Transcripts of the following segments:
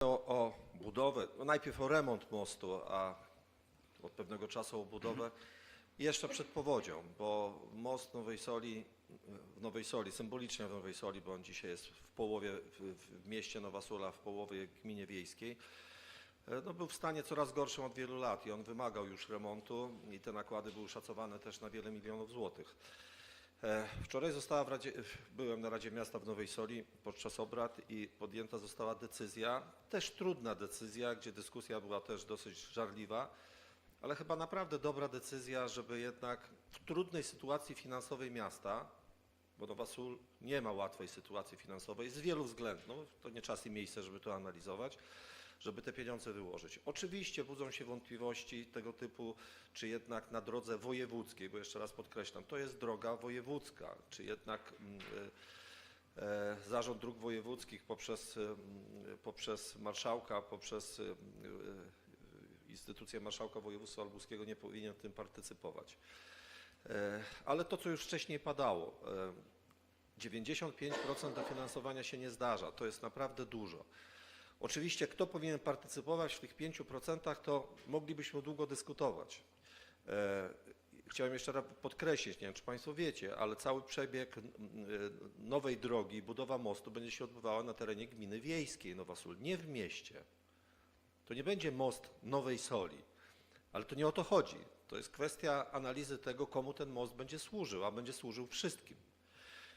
o, budowę, no najpierw o remont mostu, a od pewnego czasu o budowę jeszcze przed powodzią, bo most Nowej Soli, w Nowej Soli, symbolicznie w Nowej Soli, bo on dzisiaj jest w połowie, w, w mieście Nowa Sula, w połowie gminie wiejskiej, e, no był w stanie coraz gorszym od wielu lat i on wymagał już remontu i te nakłady były szacowane też na wiele milionów złotych. E, Wczoraj została w Radzie, byłem na Radzie Miasta w Nowej Soli podczas obrad i podjęta została decyzja, też trudna decyzja, gdzie dyskusja była też dosyć żarliwa, ale chyba naprawdę dobra decyzja, żeby jednak w trudnej sytuacji finansowej miasta, bo Nowa Sól nie ma łatwej sytuacji finansowej z wielu względów, no, to nie czas i miejsce, żeby to analizować, żeby te pieniądze wyłożyć. Oczywiście budzą się wątpliwości tego typu, czy jednak na drodze wojewódzkiej, bo jeszcze raz podkreślam, to jest droga wojewódzka, czy jednak mm, e, e, Zarząd Dróg Wojewódzkich poprzez, mm, poprzez marszałka, poprzez e, e, instytucję marszałka województwa lubuskiego nie powinien w tym partycypować. E, Ale to, co już wcześniej padało, e, 95% dofinansowania się nie zdarza, to jest naprawdę dużo. Oczywiście, kto powinien partycypować w tych 5%, to moglibyśmy długo dyskutować. E, Chciałem jeszcze raz podkreślić, nie wiem czy Państwo wiecie, ale cały przebieg e, nowej drogi, budowa mostu będzie się odbywała na terenie gminy wiejskiej Nowa Sól, nie w mieście. To nie będzie most Nowej Soli, ale to nie o to chodzi. To jest kwestia analizy tego, komu ten most będzie służył, a będzie służył wszystkim.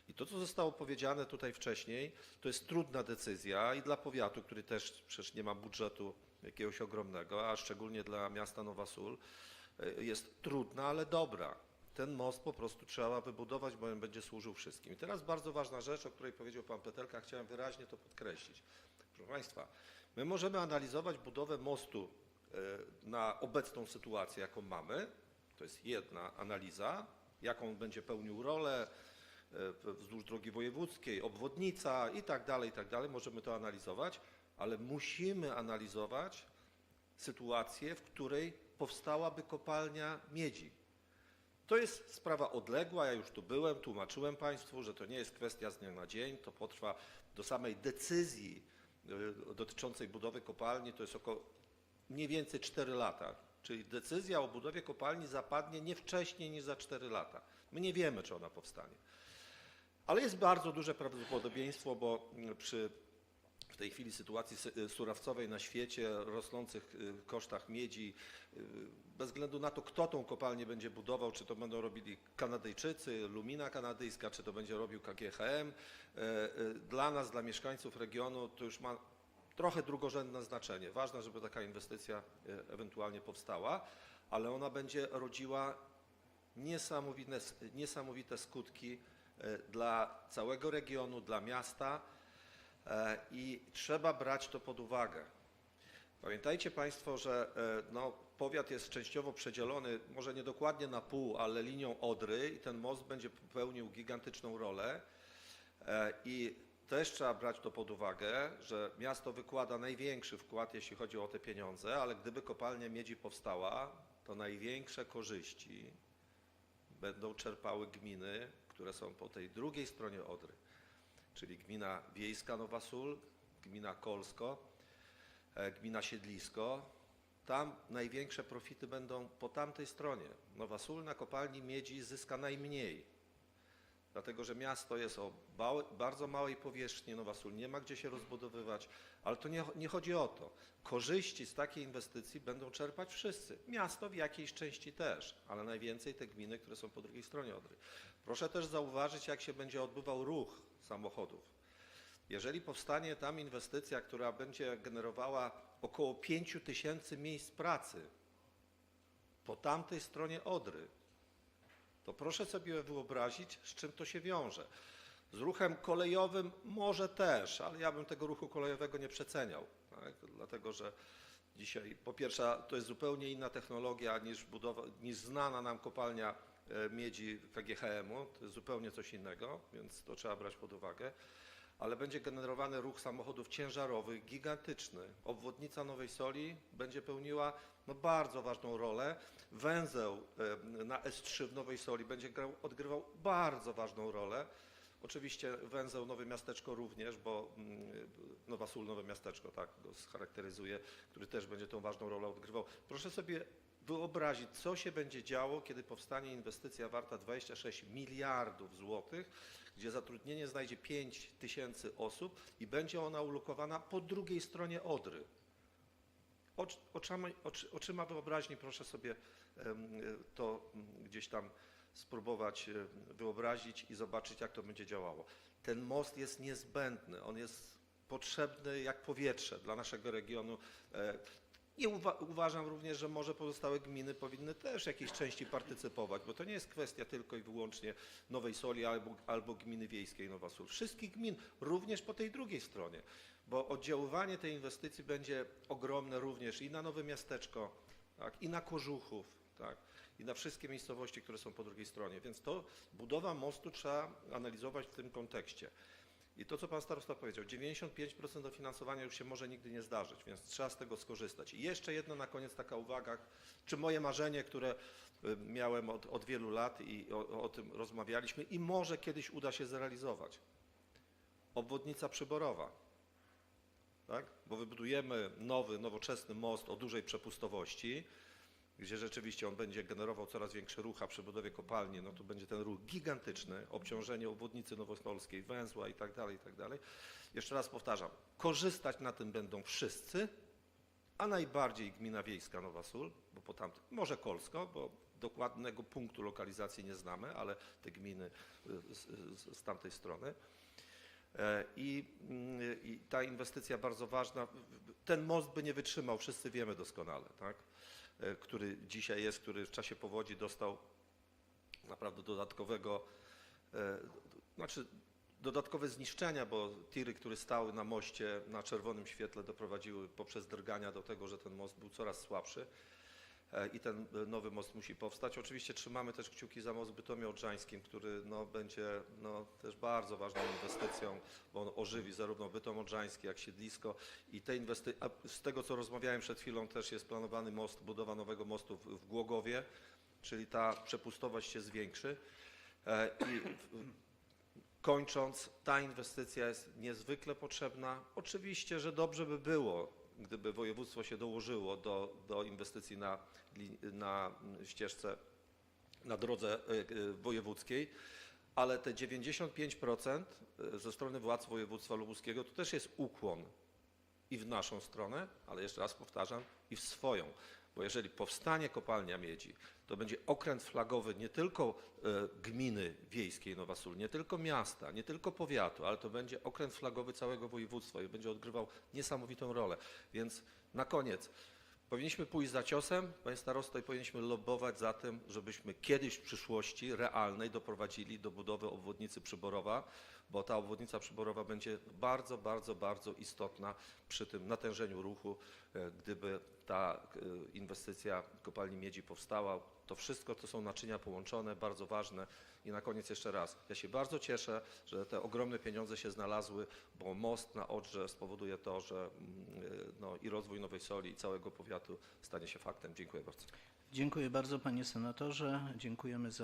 I to, co zostało powiedziane tutaj wcześniej, to jest trudna decyzja i dla powiatu, który też przecież nie ma budżetu jakiegoś ogromnego, a szczególnie dla miasta Nowa Sól, e, jest trudna, ale dobra. Ten most po prostu trzeba wybudować, bo on będzie służył wszystkim. I teraz bardzo ważna rzecz, o której powiedział pan Petelka, chciałem wyraźnie to podkreślić. Proszę Państwa, my możemy analizować budowę mostu e, na obecną sytuację, jaką mamy. To jest jedna analiza, jaką będzie pełnił rolę, wzdłuż drogi wojewódzkiej, obwodnica i tak dalej, i tak dalej. Możemy to analizować, ale musimy analizować sytuację, w której powstałaby kopalnia miedzi. To jest sprawa odległa, ja już tu byłem, tłumaczyłem Państwu, że to nie jest kwestia z dnia na dzień, to potrwa do samej decyzji y, dotyczącej budowy kopalni, to jest około mniej więcej 4 lata. Czyli decyzja o budowie kopalni zapadnie nie wcześniej niż za 4 lata. My nie wiemy, czy ona powstanie. Ale jest bardzo duże prawdopodobieństwo, bo mm, przy w tej chwili sytuacji sy- surowcowej na świecie, rosnących y, kosztach miedzi, y, bez względu na to, kto tą kopalnię będzie budował, czy to będą robili Kanadyjczycy, Lumina Kanadyjska, czy to będzie robił KGHM, dla nas, dla mieszkańców regionu, to już ma trochę drugorzędne znaczenie. Ważne, żeby taka inwestycja ewentualnie powstała, ale ona będzie rodziła niesamowite, niesamowite skutki dla całego regionu, dla miasta e, i trzeba brać to pod uwagę. Pamiętajcie Państwo, że e, no, powiat jest częściowo przedzielony, może nie dokładnie na pół, ale linią Odry i ten most będzie pełnił gigantyczną rolę. E, I też trzeba brać to pod uwagę, że miasto wykłada największy wkład, jeśli chodzi o te pieniądze, ale gdyby kopalnia miedzi powstała, to największe korzyści będą czerpały gminy, które są po tej drugiej stronie Odry, czyli gmina wiejska Nowa Sól, gmina Kolsko, e, gmina Siedlisko. Tam największe profity będą po tamtej stronie. Nowa Sól na kopalni miedzi zyska najmniej, dlatego że miasto jest o bardzo małej powierzchni, Nowa Sól nie ma gdzie się rozbudowywać, ale to nie, nie chodzi o to. Korzyści z takiej inwestycji będą czerpać wszyscy. Miasto w jakiejś części też, ale najwięcej te gminy, które są po drugiej stronie Odry. Proszę też zauważyć, jak się będzie odbywał ruch samochodów. Jeżeli powstanie tam inwestycja, która będzie generowała około 5 tysięcy miejsc pracy po tamtej stronie Odry, to proszę sobie wyobrazić, z czym to się wiąże. Z ruchem kolejowym może też, ale ja bym tego ruchu kolejowego nie przeceniał, tak? dlatego że dzisiaj po pierwsze to jest zupełnie inna technologia niż, budowa, niż znana nam kopalnia e, miedzi KGHM-u, to jest zupełnie coś innego, więc to trzeba brać pod uwagę. Ale będzie generowany ruch samochodów ciężarowych gigantyczny. Obwodnica Nowej Soli będzie pełniła no, bardzo ważną rolę. Węzeł na S3 w Nowej Soli będzie grał, odgrywał bardzo ważną rolę, Oczywiście węzeł Nowe Miasteczko również, bo mm, Nowa Sól, Nowe Miasteczko, tak go scharakteryzuje, który też będzie tą ważną rolę odgrywał. Proszę sobie wyobrazić, co się będzie działo, kiedy powstanie inwestycja warta 26 miliardów złotych, gdzie zatrudnienie znajdzie 5 tysięcy osób i będzie ona ulokowana po drugiej stronie Odry. Ocz- Oczami, oczy, oczyma wyobraźni proszę sobie to mm, gdzieś tam spróbować e, wyobrazić i zobaczyć, jak to będzie działało. Ten most jest niezbędny, on jest potrzebny jak powietrze dla naszego regionu. I uwa- uważam również, że może pozostałe gminy powinny też jakiejś części partycypować, bo to nie jest kwestia tylko i wyłącznie Nowej Soli albo, albo gminy wiejskiej Nowa Sól. Wszystkich gmin, również po tej drugiej stronie, bo oddziaływanie tej inwestycji będzie ogromne również i na Nowe Miasteczko, tak, i na Kożuchów, tak, i na wszystkie miejscowości, które są po drugiej stronie. Więc to budowa mostu trzeba analizować w tym kontekście. I to, co pan starosta powiedział, 95% dofinansowania już się może nigdy nie zdarzyć, więc trzeba z tego skorzystać. I jeszcze jedno na koniec taka uwaga, czy moje marzenie, które y, miałem od, od wielu lat i o, o tym rozmawialiśmy i może kiedyś uda się zrealizować. Obwodnica przyborowa. Tak? Bo wybudujemy nowy, nowoczesny most o dużej przepustowości, gdzie rzeczywiście on będzie generował coraz większy ruch, a przy budowie kopalni, no to będzie ten ruch gigantyczny, obciążenie obwodnicy nowosolskiej, węzła i tak dalej, i tak dalej. Jeszcze raz powtarzam, korzystać na tym będą wszyscy, a najbardziej gmina wiejska Nowa Sól, bo po tamtym, może Kolsko, bo dokładnego punktu lokalizacji nie znamy, ale te gminy y, z, z, z tamtej strony. E, I, mm, I ta inwestycja bardzo ważna. Ten most by nie wytrzymał, wszyscy wiemy doskonale, tak? E, który dzisiaj jest, który w czasie powodzi dostał naprawdę dodatkowego, e, znaczy dodatkowe zniszczenia, bo tiry, które stały na moście na czerwonym świetle doprowadziły poprzez drgania do tego, że ten most był coraz słabszy i ten e, nowy most musi powstać. Oczywiście trzymamy też kciuki za most w Bytomie Odrzańskim, który no, będzie no, też bardzo ważną inwestycją, bo on ożywi zarówno Bytom Odrzański, jak siedlisko i te inwesty... a z tego co rozmawiałem przed chwilą też jest planowany most, budowa nowego mostu w, w Głogowie, czyli ta przepustowość się zwiększy. E, I kończąc, ta inwestycja jest niezwykle potrzebna. Oczywiście, że dobrze by było, gdyby województwo się dołożyło do, do inwestycji na, na ścieżce, na drodze e, e, wojewódzkiej, ale te 95% ze strony władz województwa lubuskiego to też jest ukłon i w naszą stronę, ale jeszcze raz powtarzam, i w swoją. Bo jeżeli powstanie kopalnia miedzi, to będzie okręt flagowy nie tylko e, gminy wiejskiej Nowa Sól, nie tylko miasta, nie tylko powiatu, ale to będzie okręt flagowy całego województwa i będzie odgrywał niesamowitą rolę. Więc na koniec, powinniśmy pójść za ciosem, panie starosto, i powinniśmy lobbować za tym, żebyśmy kiedyś w przyszłości realnej doprowadzili do budowy obwodnicy Przyborowa, bo ta obwodnica Przyborowa będzie bardzo, bardzo, bardzo istotna przy tym natężeniu ruchu, e, gdyby ta e, inwestycja kopalni miedzi powstała. To wszystko to są naczynia połączone, bardzo ważne. I na koniec jeszcze raz, ja się bardzo cieszę, że te ogromne pieniądze się znalazły, bo most na Odrze spowoduje to, że mm, e, no, i rozwój Nowej Soli i całego powiatu stanie się faktem. Dziękuję bardzo. Dziękuję bardzo panie senatorze. Dziękujemy za